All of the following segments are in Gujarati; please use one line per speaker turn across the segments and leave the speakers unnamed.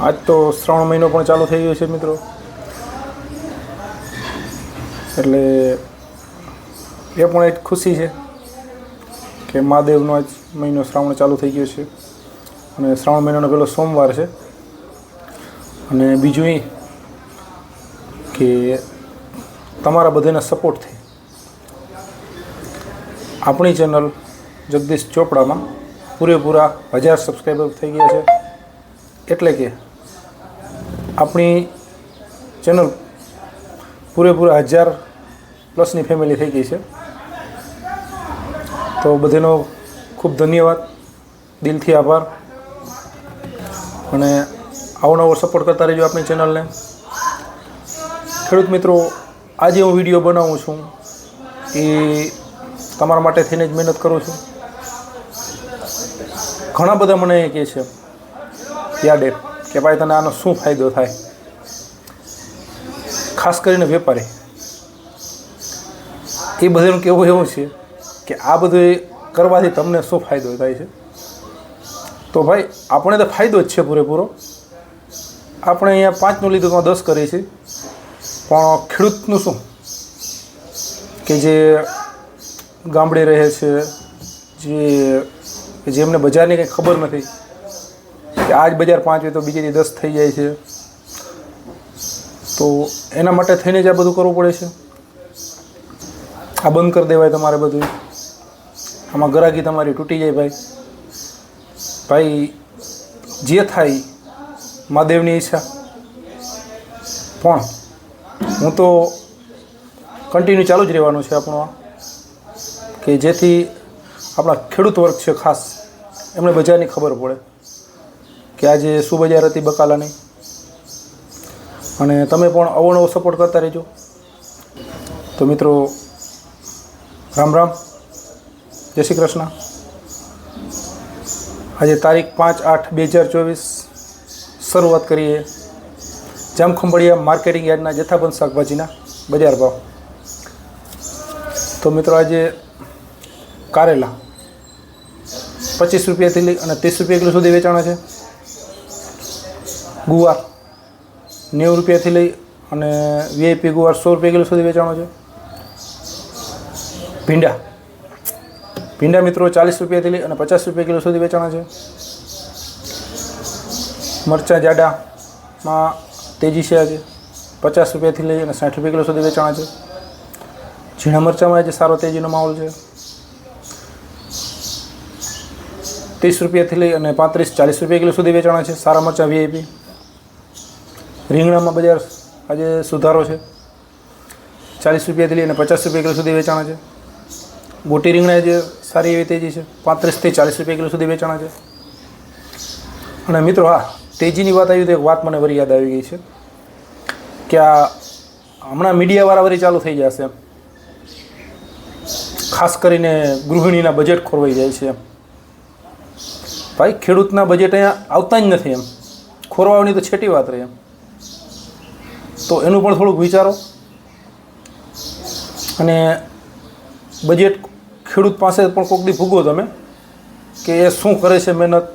આજ તો શ્રાવણ મહિનો પણ ચાલુ થઈ ગયો છે મિત્રો. એટલે એ પણ એક ખુશી છે કે મહાદેવનો આજ મહિનો શ્રાવણ ચાલુ થઈ ગયો છે. અને શ્રાવણ મહિનાનો પહેલો સોમવાર છે. અને બીજું એ કે તમારા બધાના સપોર્ટથી આપણી ચેનલ જગદીશ ચોપડામાં પૂરેપૂરા હજાર સબસ્ક્રાઈબર થઈ ગયા છે. એટલે કે આપણી ચેનલ પૂરેપૂરા હજાર પ્લસની ફેમિલી થઈ ગઈ છે. તો બધાનો ખૂબ ધન્યવાદ. દિલથી આભાર. અને આવો નવો સપોર્ટ કરતા રહેજો આપણી ચેનલને. ખેડૂત મિત્રો, આજે હું વીડિયો બનાવું છું એ તમારા માટે થઈને જ મહેનત કરું છું. ઘણા બધા મને એ કહે છે યાડે કે ભાઈ તને આનો શું ફાયદો થાય? ખાસ કરીને વેપારી. એ બધાનું કહેવું એવું છે કે આ બધું કરવાથી તમને શું ફાયદો થાય છે? તો ભાઈ આપણે તો ફાયદો જ છે પૂરેપૂરો. આપણે અહીંયા પાંચનું લીધું તો દસ કરીએ છીએ. પણ ખેડૂતનું શું? કે જે ગામડે રહે છે, જે, જેમને બજારની કંઈ ખબર નથી આજ બજાર પાંચ હોય તો બીજે દસ થઈ જાય છે. તો એના માટે થઈને જ આ બધું કરવું પડે છે. આ બંધ કરી દેવાય તમારે બધું. આમાં ગરાગી તમારી તૂટી જાય ભાઈ. ભાઈ, જે થાય મહાદેવની ઈચ્છા. પણ હું તો કન્ટિન્યુ ચાલુ જ રહેવાનું છે આપણું આ. કે જેથી આપણા ખેડૂત વર્ગ છે ખાસ. એમણે બજારની ખબર પડે. કે આજે શું બજાર હતી બકાલાની? અને તમે પણ અવનવો સપોર્ટ કરતા રહેજો. તો મિત્રો, રામ રામ. જય શ્રી કૃષ્ણ. આજે તારીખ પાંચ આઠ બે હજાર ચોવીસ. શરૂઆત કરીએ. જામખંભળિયા માર્કેટિંગ યાર્ડના જથ્થાબંધ શાકભાજીના બજાર ભાવ. તો મિત્રો, આજે કારેલા પચીસ રૂપિયાથી લઈ અને ત્રીસ રૂપિયા કિલો સુધી વેચાણા છે. ગુવાર નેવું રૂપિયાથી લઈ અને વીઆઈપી ગુવાર સો રૂપિયા કિલો સુધી વેચાણો છે. ભીંડા. ભીંડા મિત્રો ચાલીસ રૂપિયાથી લઈ અને પચાસ રૂપિયા કિલો સુધી વેચાણા છે. મરચાં જાડામાં તેજી છે આજે. પચાસ રૂપિયાથી લઈ અને સાઠ રૂપિયા કિલો સુધી વેચાણા છે. ઝીણા મરચાંમાં આજે સારો તેજીનો માહોલ છે. ત્રીસ રૂપિયાથી લઈ અને પાંત્રીસ ચાલીસ રૂપિયા કિલો સુધી વેચાણા છે. સારા મરચાં વીઆઈપી. રીંગણામાં બજાર આજે સુધારો છે. ચાલીસ રૂપિયાથી લઈને પચાસ રૂપિયા કિલો સુધી વેચાણ છે. મોટી રીંગણા જે સારી એવી તેજી છે પાંત્રીસથી ચાલીસ રૂપિયા કિલો સુધી વેચાણ છે. અને મિત્રો હા, તેજીની વાત આવી તો એક વાત મને વરી યાદ આવી ગઈ છે કે આ હમણાં મીડિયાવાળા વરી ચાલુ થઈ જશે ખાસ કરીને ગૃહિણીના બજેટ ખોરવાઈ જાય છે ભાઈ ખેડૂતના બજેટ અહીંયા આવતા જ નથી એમ. ખોરવાની તો છેટી વાત રહી એમ. તો એનું પણ થોડુંક વિચારો. અને બજેટ ખેડૂત પાસે પણ કોકડી ભૂગો તમે, કે એ શું કરે છે મહેનત,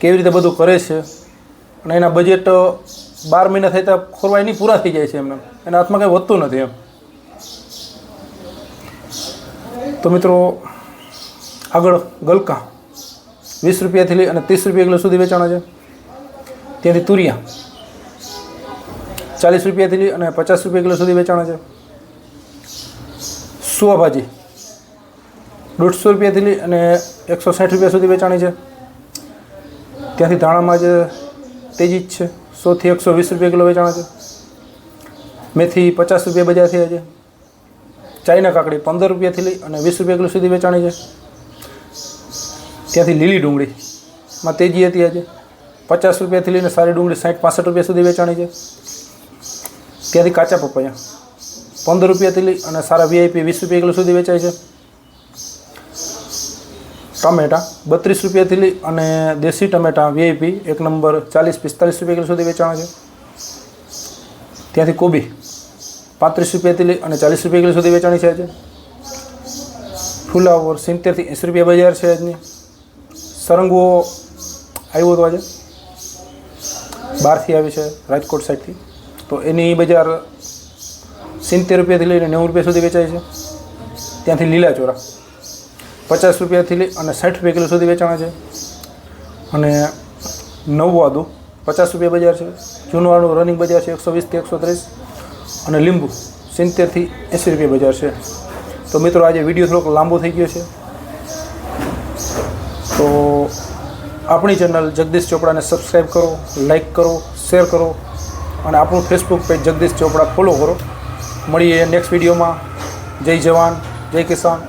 કેવી રીતે બધું કરે છે, અને એના બજેટ બાર મહિના થાય ત્યાં ખોરવાય નહીં, પૂરા થઈ જાય છે એમને. એના હાથમાં કંઈ વધતું નથી એમ. તો મિત્રો, આગળ ગલકા. વીસ રૂપિયાથી લઈ અને ત્રીસ રૂપિયા કિલો સુધી વેચાણા છે. ત્યાંથી તુરિયા. ચાલીસ રૂપિયાથી અને પચાસ રૂપિયા કિલો સુધી વેચાણ છે. સુવાભાજી દોઢસો રૂપિયાથી અને એકસો સાઠ રૂપિયા સુધી વેચાણી છે. ત્યાંથી ધાણામાં જે તેજી જ છે. સોથી એકસો વીસ રૂપિયા કિલો વેચાણ છે. મેથી પચાસ રૂપિયા બજાર થયા છે. ચાઈના કાકડી પંદર રૂપિયાથી લઈ અને વીસ રૂપિયા કિલો સુધી વેચાણી છે. ત્યાંથી લીલી ડુંગળી માં તેજી હતી આજે. પચાસ રૂપિયાથી લઈને સારી ડુંગળી સાઠ પાસઠ રૂપિયા સુધી વેચાણી છે. ત્યાંથી કાચા પપૈયા. પંદર રૂપિયાથી લઈ અને સારા વીઆઈપી વીસ રૂપિયા કિલો સુધી વેચાય છે. ટમેટા, બત્રીસ રૂપિયાથી લઈ અને દેશી ટમેટા વીઆઈપી એક નંબર ચાલીસ, પિસ્તાલીસ રૂપિયા કિલો સુધી વેચાણ છે. ત્યાંથી કોબી, પાંત્રીસ રૂપિયાથી લઈ અને ચાલીસ રૂપિયા કિલો સુધી વેચાણી છે આજે. ફુલાવર સિત્તેરથી એંસી રૂપિયા બજાર છે આજની. સરંગવો આવ્યો હતો આજે. બહારથી આવી છે રાજકોટ સાઈડથી. તો એની બજાર સિત્તેર રૂપિયાથી લઈને નેવું રૂપિયા સુધી વેચાય છે. ત્યાંથી લીલા ચોરા પચાસ રૂપિયાથી લઈ અને સાઠ રૂપિયા કિલો સુધી વેચાણા છે. અને નવું આદું પચાસ રૂપિયા બજાર છે. જૂનું આદું રનિંગ બજાર છે એકસો વીસથી એકસો ત્રીસ અને લીંબુ સિત્તેરથી એંસી રૂપિયા બજાર છે. તો મિત્રો, આજે વીડિયો થોડોક લાંબો થઈ ગયો છે. તો આપણી ચેનલ જગદીશ ચોપડાને સબસ્ક્રાઈબ કરો લાઈક કરો શેર કરો. અને આપણું ફેસબુક પેજ જગદીશ ચોપડા ફોલો કરો. મળીએ નેક્સ્ટ વિડીયોમાં જય જવાન, જય કિસાન.